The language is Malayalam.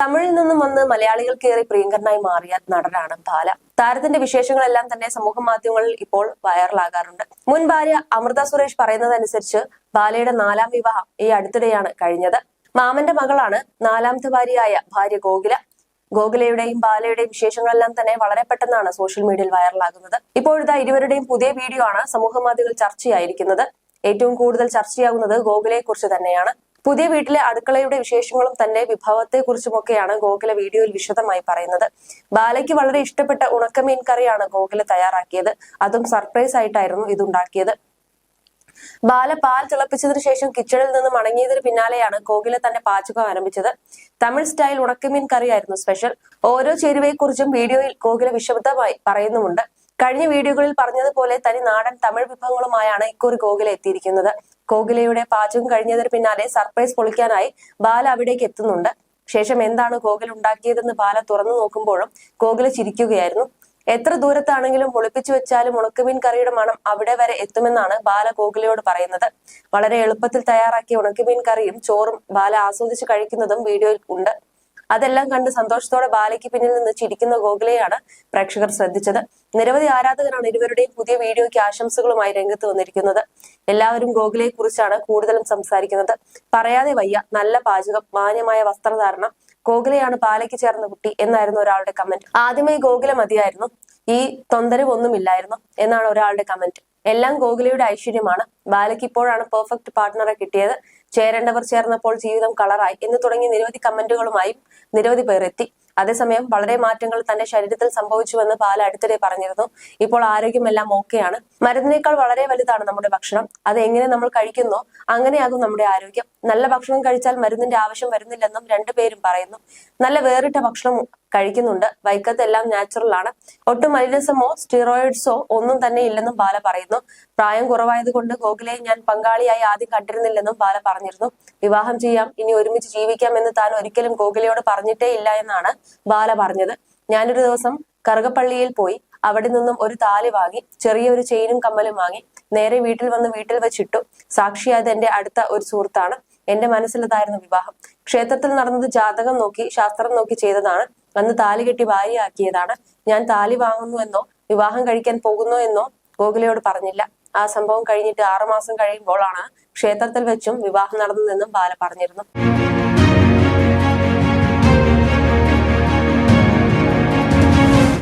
തമിഴിൽ നിന്നും വന്ന് മലയാളികൾക്കേറെ പ്രിയങ്കരനായി മാറിയ നടനാണ് ബാല. താരത്തിന്റെ വിശേഷങ്ങളെല്ലാം തന്നെ സമൂഹ മാധ്യമങ്ങളിൽ ഇപ്പോൾ വൈറലാകാറുണ്ട്. മുൻ ഭാര്യ അമൃത സുരേഷ് പറയുന്നതനുസരിച്ച് ബാലയുടെ നാലാം വിവാഹം ഈ അടുത്തിടെയാണ് കഴിഞ്ഞത്. മാമന്റെ മകളാണ് നാലാമത്തെ ഭാര്യയായ ഭാര്യ ഗോകുല. ഗോകുലയുടെയും ബാലയുടെയും വിശേഷങ്ങളെല്ലാം തന്നെ വളരെ പെട്ടെന്നാണ് സോഷ്യൽ മീഡിയയിൽ വൈറലാകുന്നത്. ഇപ്പോഴത്തെ ഇരുവരുടെയും പുതിയ വീഡിയോ ആണ് സമൂഹ മാധ്യമങ്ങളിൽ ചർച്ചയായിരിക്കുന്നത്. ഏറ്റവും കൂടുതൽ ചർച്ചയാകുന്നത് ഗോകുലയെ കുറിച്ച് തന്നെയാണ്. പുതിയ വീട്ടിലെ അടുക്കളയുടെ വിശേഷങ്ങളും തന്റെ വിഭവത്തെ കുറിച്ചുമൊക്കെയാണ് ഗോകുല വീഡിയോയിൽ വിശദമായി പറയുന്നത്. ബാലയ്ക്ക് വളരെ ഇഷ്ടപ്പെട്ട ഉണക്കമീൻ കറിയാണ് ഗോകുല തയ്യാറാക്കിയത്. അതും സർപ്രൈസ് ആയിട്ടായിരുന്നു ഇതുണ്ടാക്കിയത്. ബാല പാൽ തിളപ്പിച്ചതിനു ശേഷം കിച്ചണിൽ നിന്ന് മടങ്ങിയതിന് പിന്നാലെയാണ് കോകില തന്നെ പാചകം ആരംഭിച്ചത്. തമിഴ് സ്റ്റൈൽ ഉണക്കമീൻ കറിയായിരുന്നു സ്പെഷ്യൽ. ഓരോ ചേരുവയെക്കുറിച്ചും വീഡിയോയിൽ കോകില വിശദമായി പറയുന്നുമുണ്ട്. കഴിഞ്ഞ വീഡിയോകളിൽ പറഞ്ഞതുപോലെ തനി നാടൻ തമിഴ് വിഭവങ്ങളുമായാണ് ഇക്കുറി ഗോകുല എത്തിയിരിക്കുന്നത്. കോകിലയുടെ പാചകം കഴിഞ്ഞതിന് പിന്നാലെ സർപ്രൈസ് പൊളിക്കാനായി ബാല അവിടേക്ക് എത്തുന്നുണ്ട്. ശേഷം എന്താണ് കോകിൽ ഉണ്ടാക്കിയതെന്ന് ബാല തുറന്നു നോക്കുമ്പോഴും കോകില ചിരിക്കുകയായിരുന്നു. എത്ര ദൂരത്താണെങ്കിലും ഒളിപ്പിച്ചു വെച്ചാലും ഉണക്കമീൻ കറിയുടെ മണം അവിടെ വരെ എത്തുമെന്നാണ് ബാല കോകിലയോട് പറയുന്നത്. വളരെ എളുപ്പത്തിൽ തയ്യാറാക്കിയ ഉണക്കമീൻ കറിയും ചോറും ബാല ആസ്വദിച്ച് കഴിക്കുന്നതും വീഡിയോയിൽ ഉണ്ട്. അതെല്ലാം കണ്ട് സന്തോഷത്തോടെ ബാലയ്ക്ക് പിന്നിൽ നിന്ന് ചിരിക്കുന്ന ഗോകുലയാണ് പ്രേക്ഷകർ ശ്രദ്ധിച്ചത്. നിരവധി ആരാധകരാണ് ഇരുവരുടെയും പുതിയ വീഡിയോയ്ക്ക് ആശംസകളുമായി രംഗത്ത് വന്നിരിക്കുന്നത്. എല്ലാവരും ഗോകുലയെ കുറിച്ചാണ് കൂടുതലും സംസാരിക്കുന്നത്. പറയാതെ വയ്യ നല്ല പാചകം മാന്യമായ വസ്ത്രധാരണം ഗോകുലയാണ് ബാലയ്ക്ക് ചേർന്ന കുട്ടി എന്നായിരുന്നു ഒരാളുടെ കമന്റ്. ആദ്യമേ ഗോകുല മതിയായിരുന്നു. ഈ തൊന്തരവൊന്നുമില്ലായിരുന്നു എന്നാണ് ഒരാളുടെ കമന്റ്. എല്ലാം ഗോകുലയുടെ ഐശ്വര്യമാണ്. ബാലയ്ക്ക് ഇപ്പോഴാണ് പെർഫെക്റ്റ് പാർട്ട്ണറെ കിട്ടിയത്. ചേരേണ്ടവർ ചേർന്നപ്പോൾ ജീവിതം കളറായി. എന്ന് തുടങ്ങി നിരവധി കമന്റുകളുമായി നിരവധി പേർ എത്തി. അതേസമയം വളരെ മാറ്റങ്ങൾ തന്റെ ശരീരത്തിൽ സംഭവിച്ചുവെന്ന് പാല അടുത്തിടെ പറഞ്ഞിരുന്നു. ഇപ്പോൾ ആരോഗ്യമെല്ലാം ഓക്കെയാണ്. മരുന്നിനേക്കാൾ വളരെ വലുതാണ് നമ്മുടെ ഭക്ഷണം. അത് എങ്ങനെ നമ്മൾ കഴിക്കുന്നോ അങ്ങനെയാകും നമ്മുടെ ആരോഗ്യം. നല്ല ഭക്ഷണം കഴിച്ചാൽ മരുന്നിന്റെ ആവശ്യം വരുന്നില്ലെന്നും രണ്ടുപേരും പറയുന്നു. നല്ല വേറിട്ട ഭക്ഷണം കഴിക്കുന്നുണ്ട്. വൈക്കത്ത് എല്ലാം നാച്ചുറൽ ആണ്. ഒട്ടും മലിനസമോ സ്റ്റിറോയിഡ്സോ ഒന്നും തന്നെ ഇല്ലെന്നും ബാല പറയുന്നു. പ്രായം കുറവായതുകൊണ്ട് ഗോകുലയെ ഞാൻ പങ്കാളിയായി ആദ്യം കണ്ടിരുന്നില്ലെന്നും ബാല പറഞ്ഞിരുന്നു. വിവാഹം ചെയ്യാം ഇനി ഒരുമിച്ച് ജീവിക്കാം എന്ന് താൻ ഒരിക്കലും ഗോകുലയോട് പറഞ്ഞിട്ടേ ഇല്ല എന്നാണ് ബാല പറഞ്ഞത്. ഞാനൊരു ദിവസം കറുകപ്പള്ളിയിൽ പോയി അവിടെ നിന്നും ഒരു താലി വാങ്ങി ചെറിയൊരു ചെയിനും കമ്മലും വാങ്ങി നേരെ വീട്ടിൽ വന്ന് വീട്ടിൽ വെച്ചിട്ടു. സാക്ഷിയായത് എന്റെ അടുത്ത ഒരു സുഹൃത്താണ്. എന്റെ മനസ്സിലതായിരുന്നു വിവാഹം. ക്ഷേത്രത്തിൽ നടന്നത് ജാതകം നോക്കി ശാസ്ത്രം നോക്കി ചെയ്തതാണ്. അന്ന് താലി കെട്ടി ഭാര്യയാക്കിയതാണ്. ഞാൻ താലി വാങ്ങുന്നു എന്നോ വിവാഹം കഴിക്കാൻ പോകുന്നു എന്നോ ഗോകുലയോട് പറഞ്ഞില്ല. ആ സംഭവം കഴിഞ്ഞിട്ട് ആറുമാസം കഴിയുമ്പോഴാണ് ക്ഷേത്രത്തിൽ വെച്ചും വിവാഹം നടന്നതെന്നും ബാല പറഞ്ഞിരുന്നു.